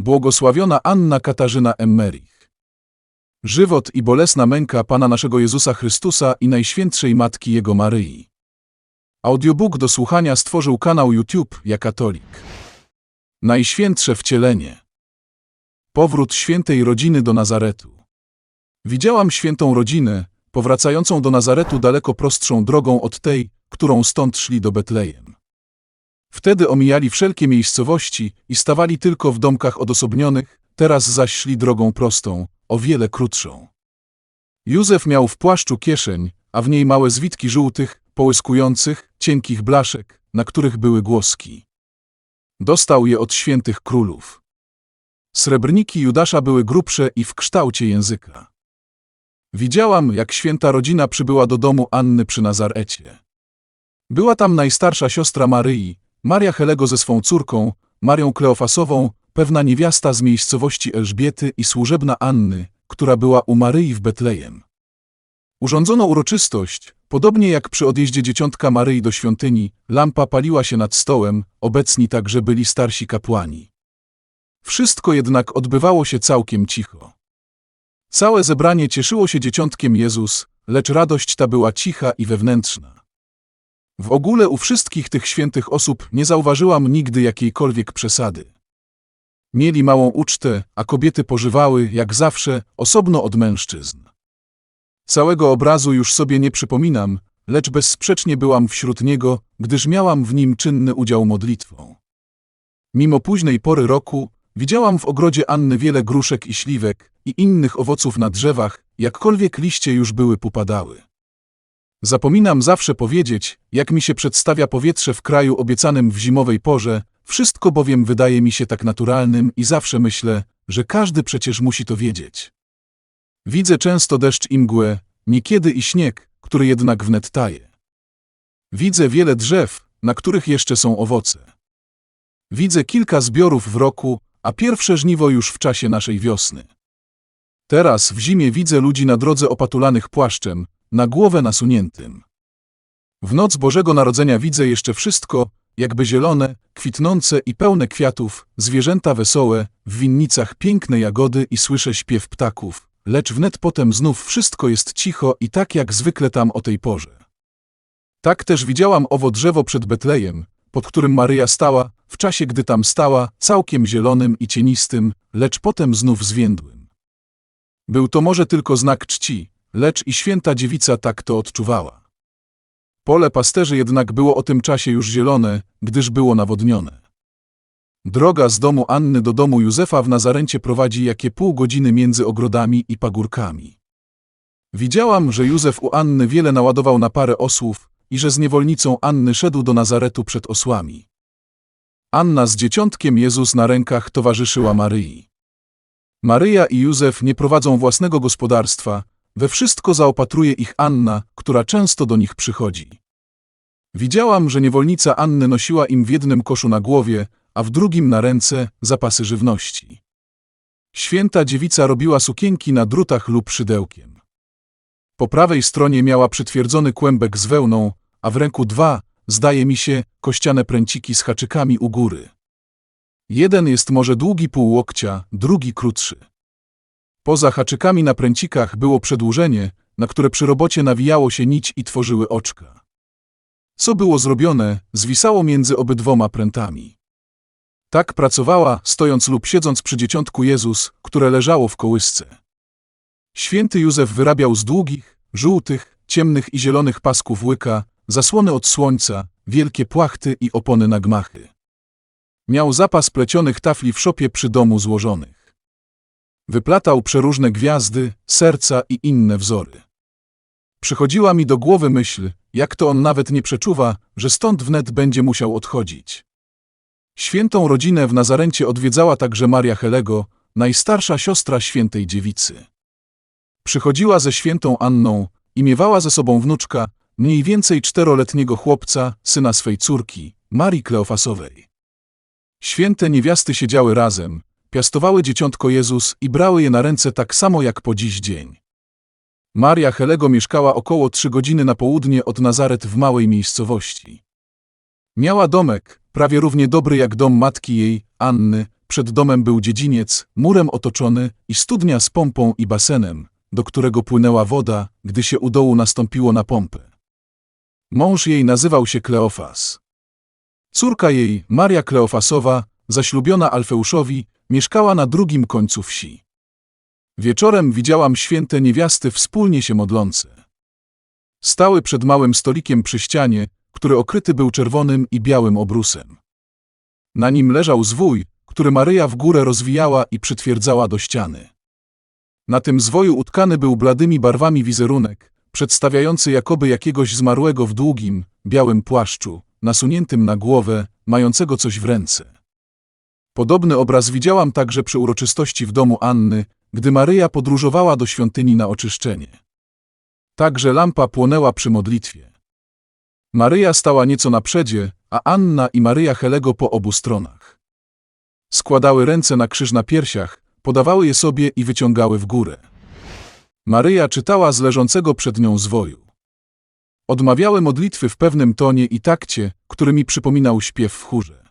Błogosławiona Anna Katarzyna Emmerich. Żywot i bolesna męka Pana naszego Jezusa Chrystusa i Najświętszej Matki Jego Maryi. Audiobook do słuchania stworzył kanał YouTube Ja Katolik. Najświętsze wcielenie. Powrót świętej rodziny do Nazaretu. Widziałam świętą rodzinę, powracającą do Nazaretu daleko prostszą drogą od tej, którą stąd szli do Betlejem. Wtedy omijali wszelkie miejscowości i stawali tylko w domkach odosobnionych, teraz zaś szli drogą prostą, o wiele krótszą. Józef miał w płaszczu kieszeń, a w niej małe zwitki żółtych, połyskujących, cienkich blaszek, na których były głoski. Dostał je od świętych królów. Srebrniki Judasza były grubsze i w kształcie języka. Widziałam, jak święta rodzina przybyła do domu Anny przy Nazarecie. Była tam najstarsza siostra Maryi, Maria Helego ze swą córką, Marią Kleofasową, pewna niewiasta z miejscowości Elżbiety i służebna Anny, która była u Maryi w Betlejem. Urządzono uroczystość, podobnie jak przy odjeździe dzieciątka Maryi do świątyni, lampa paliła się nad stołem, obecni także byli starsi kapłani. Wszystko jednak odbywało się całkiem cicho. Całe zebranie cieszyło się dzieciątkiem Jezus, lecz radość ta była cicha i wewnętrzna. W ogóle u wszystkich tych świętych osób nie zauważyłam nigdy jakiejkolwiek przesady. Mieli małą ucztę, a kobiety pożywały, jak zawsze, osobno od mężczyzn. Całego obrazu już sobie nie przypominam, lecz bezsprzecznie byłam wśród niego, gdyż miałam w nim czynny udział modlitwą. Mimo późnej pory roku, widziałam w ogrodzie Anny wiele gruszek i śliwek i innych owoców na drzewach, jakkolwiek liście już były popadały. Zapominam zawsze powiedzieć, jak mi się przedstawia powietrze w kraju obiecanym w zimowej porze, wszystko bowiem wydaje mi się tak naturalnym i zawsze myślę, że każdy przecież musi to wiedzieć. Widzę często deszcz i mgłę, niekiedy i śnieg, który jednak wnet taje. Widzę wiele drzew, na których jeszcze są owoce. Widzę kilka zbiorów w roku, a pierwsze żniwo już w czasie naszej wiosny. Teraz w zimie widzę ludzi na drodze opatulanych płaszczem, na głowę nasuniętym. W noc Bożego Narodzenia widzę jeszcze wszystko, jakby zielone, kwitnące i pełne kwiatów, zwierzęta wesołe, w winnicach piękne jagody i słyszę śpiew ptaków, lecz wnet potem znów wszystko jest cicho i tak jak zwykle tam o tej porze. Tak też widziałam owo drzewo przed Betlejem, pod którym Maryja stała, w czasie gdy tam stała, całkiem zielonym i cienistym, lecz potem znów zwiędłym. Był to może tylko znak czci, lecz i święta dziewica tak to odczuwała. Pole pasterzy jednak było o tym czasie już zielone, gdyż było nawodnione. Droga z domu Anny do domu Józefa w Nazarencie prowadzi jakie pół godziny między ogrodami i pagórkami. Widziałam, że Józef u Anny wiele naładował na parę osłów i że z niewolnicą Anny szedł do Nazaretu przed osłami. Anna z dzieciątkiem Jezus na rękach towarzyszyła Maryi. Maryja i Józef nie prowadzą własnego gospodarstwa, we wszystko zaopatruje ich Anna, która często do nich przychodzi. Widziałam, że niewolnica Anny nosiła im w jednym koszu na głowie, a w drugim na ręce zapasy żywności. Święta dziewica robiła sukienki na drutach lub szydełkiem. Po prawej stronie miała przytwierdzony kłębek z wełną, a w ręku dwa, zdaje mi się, kościane pręciki z haczykami u góry. Jeden jest może długi pół łokcia, drugi krótszy. Poza haczykami na pręcikach było przedłużenie, na które przy robocie nawijało się nić i tworzyły oczka. Co było zrobione, zwisało między obydwoma prętami. Tak pracowała, stojąc lub siedząc przy dzieciątku Jezus, które leżało w kołysce. Święty Józef wyrabiał z długich, żółtych, ciemnych i zielonych pasków łyka, zasłony od słońca, wielkie płachty i opony na gmachy. Miał zapas plecionych tafli w szopie przy domu złożonych. Wyplatał przeróżne gwiazdy, serca i inne wzory. Przychodziła mi do głowy myśl, jak to on nawet nie przeczuwa, że stąd wnet będzie musiał odchodzić. Świętą rodzinę w Nazarencie odwiedzała także Maria Helego, najstarsza siostra świętej dziewicy. Przychodziła ze świętą Anną i miewała ze sobą wnuczka, mniej więcej czteroletniego chłopca, syna swej córki, Marii Kleofasowej. Święte niewiasty siedziały razem, piastowały dzieciątko Jezus i brały je na ręce tak samo jak po dziś dzień. Maria Helego mieszkała około trzy godziny na południe od Nazaret w małej miejscowości. Miała domek, prawie równie dobry jak dom matki jej, Anny, przed domem był dziedziniec, murem otoczony i studnia z pompą i basenem, do którego płynęła woda, gdy się u dołu nastąpiło na pompę. Mąż jej nazywał się Kleofas. Córka jej, Maria Kleofasowa, zaślubiona Alfeuszowi, mieszkała na drugim końcu wsi. Wieczorem widziałam święte niewiasty wspólnie się modlące. Stały przed małym stolikiem przy ścianie, który okryty był czerwonym i białym obrusem. Na nim leżał zwój, który Maryja w górę rozwijała i przytwierdzała do ściany. Na tym zwoju utkany był bladymi barwami wizerunek, przedstawiający jakoby jakiegoś zmarłego w długim, białym płaszczu, nasuniętym na głowę, mającego coś w ręce. Podobny obraz widziałam także przy uroczystości w domu Anny, gdy Maryja podróżowała do świątyni na oczyszczenie. Także lampa płonęła przy modlitwie. Maryja stała nieco na przedzie, a Anna i Maryja Helego po obu stronach. Składały ręce na krzyż na piersiach, podawały je sobie i wyciągały w górę. Maryja czytała z leżącego przed nią zwoju. Odmawiały modlitwy w pewnym tonie i takcie, który mi przypominał śpiew w chórze.